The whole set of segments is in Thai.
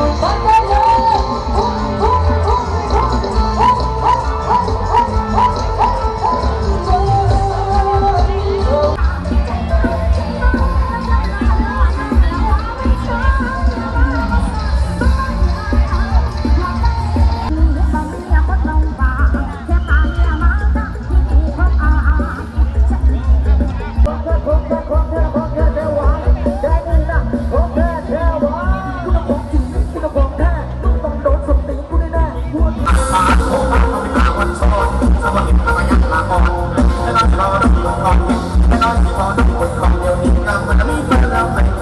Santa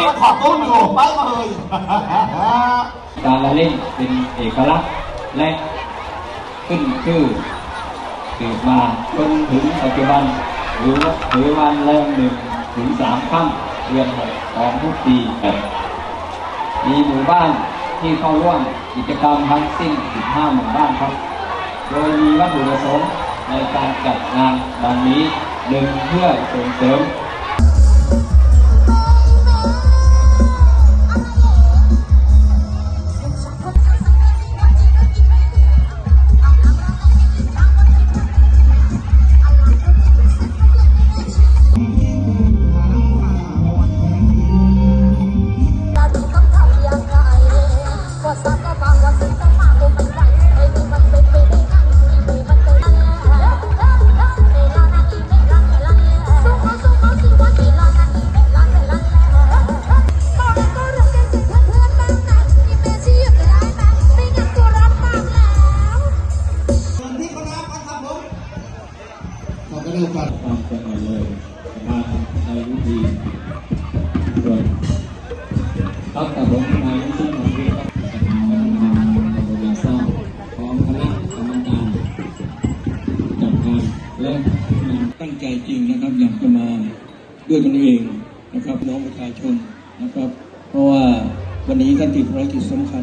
ี้ขอบคุณอยู่ไปเลยการละเล่นเป็นเอกลักษณ์และขึ้นชื่อสืบมาจนถึงปัจจุบันหรือว่าถือวันแรมหนึ่งถึงสามค่ำเดือนหกของทุกปีมีหมู่บ้านที่เข้าร่วมกิจกรรมทั้งสิ้น 15 หมู่บ้านครับ โดยมีวัตถุประสงค์ในการจัดงานดังนี้หนึ่งเพื่อส่งเสริม และตั้งใจจริงนะครับอยากจะมาด้วยตนเองนะครับน้องประชาชนนะครับ เพราะว่าวันนี้ท่านติดภารกิจสำคัญ